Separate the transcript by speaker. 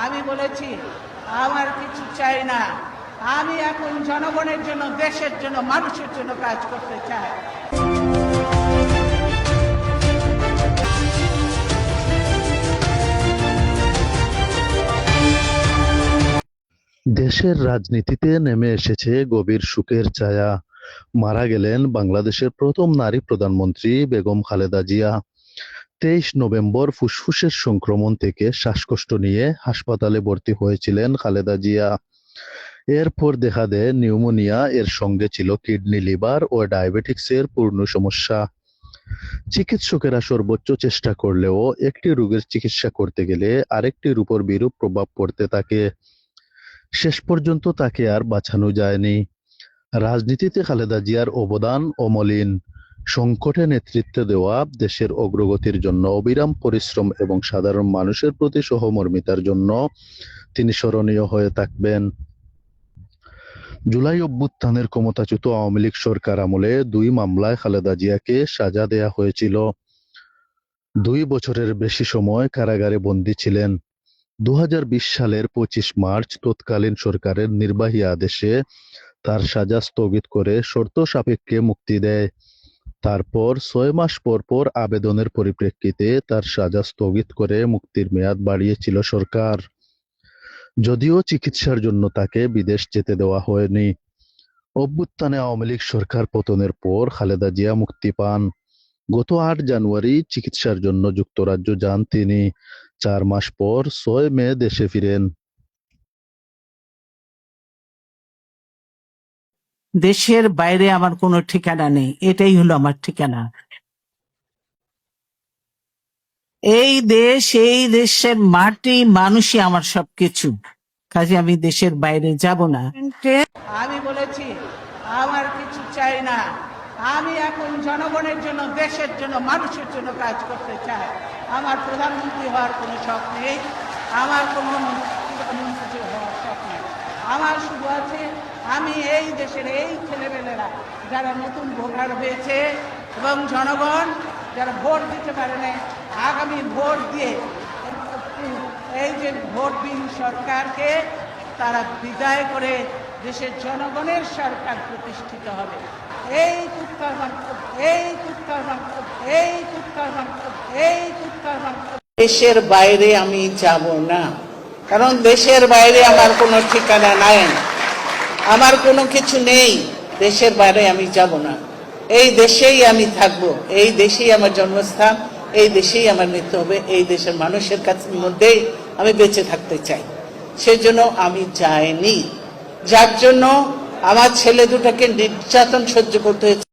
Speaker 1: আমি বলেছি, আমার কিছু চাই না। আমি এখন জনগণের জন্য, দেশের জন্য, মানুষের জন্য কাজ করতে চাই।
Speaker 2: দেশের রাজনীতিতে নেমে এসেছে গভীর সুখের ছায়া। মারা গেলেন বাংলাদেশের প্রথম নারী প্রধানমন্ত্রী বেগম খালেদা জিয়া। তেইশ নভেম্বর ফুসফুসের সংক্রমণ থেকে শ্বাসকষ্ট নিয়ে হাসপাতালে ভর্তি হয়েছিলেন খালেদা জিয়া। এরপর দেখা দেয়, নিউমোনিয়া এর সঙ্গে ছিল কিডনি, লিভার ও ডায়াবেটিক্সের পূর্ণ সমস্যা। চিকিৎসকেরা সর্বোচ্চ চেষ্টা করলেও একটি রোগের চিকিৎসা করতে গেলে আরেকটির উপর বিরূপ প্রভাব পড়তে থাকে। শেষ পর্যন্ত তাকে আর বাঁচানো যায়নি। রাজনীতিতে খালেদা জিয়ার অবদান অমলিন। সংকটে নেতৃত্ব দেওয়া দেশের অগ্রগতির জন্য, অবিরাম পরিশ্রম এবং সাধারণ মানুষের প্রতি সহমর্মিতার জন্য তিনি স্মরণীয় হয়ে থাকবেন। জুলাই অভ্যুত্থানের ক্ষমতাচ্যুত আওয়ামী লীগ সরকার আমলে দুই মামলায় খালেদা জিয়াকে সাজা দেয়া হয়েছিল। দুই বছরের বেশি সময় কারাগারে বন্দী ছিলেন। দু হাজার বিশ সালের পঁচিশ মার্চ তৎকালীন সরকারের নির্বাহী আদেশে তার সাজা স্থগিত করে শর্ত সাপেক্ষে মুক্তি দেয়। তারপর ছয় মাস পর পর আবেদনের পরিপ্রেক্ষিতে তার সাজা স্থগিত করে মুক্তির মেয়াদ বাড়িয়েছিল সরকার। যদিও চিকিৎসার জন্য তাকে বিদেশ যেতে দেওয়া হয়নি। অভ্যুত্থানে আওয়ামী লীগ সরকার পতনের পর খালেদা জিয়া মুক্তি পান। গত আট জানুয়ারি চিকিৎসার জন্য যুক্তরাজ্য যান তিনি। চার মাস পর ছয় মে দেশে ফিরেন।
Speaker 1: দেশের বাইরে আমার কোনো ঠিকানা নেই। এটাই হলো আমার ঠিকানা। এই দেশ, এই দেশের মাটি, মানুষই আমার সবকিছু। কাজে আমি দেশের বাইরে যাব না। আমি বলেছি, আমার কিছু চাই না। আমি এখন জনগণের জন্য, দেশের জন্য, মানুষের জন্য কাজ করতে চাই। আমার প্রধানমন্ত্রী হওয়ার কোনো শখ নেই। আমার কোনো প্রধানমন্ত্রী হওয়ার শখ নেই। আমার শুধু আছে আমি এই দেশের এই ছেলেমেয়েরা যারা নতুন ভোটার হয়েছে এবং জনগণ যারা ভোট দিতে পারে না আগামী ভোট দিয়ে এই যে ভোটবিহীন সরকারকে তারা বিদায় করে দেশের জনগণের সরকার প্রতিষ্ঠিত হবে। এই কুত্তার এই মাংস এই কুত্তার এই কুত্তার দেশের বাইরে আমি যাব না, কারণ দেশের বাইরে আমার কোনো ঠিকানা নাই। আমার কোনো কিছু নেই, দেশের বাইরে আমি যাব না। এই দেশেই আমি থাকব, এই দেশেই আমার জন্মস্থান, এই দেশেই আমার মৃত্যু হবে, এই দেশের মানুষের কাছে মধ্যেই আমি বেঁচে থাকতে চাই। সেজন্য আমি যাইনি। যার জন্য আমার ছেলে দুটাকে নির্যাতন সহ্য করতে হয়েছে।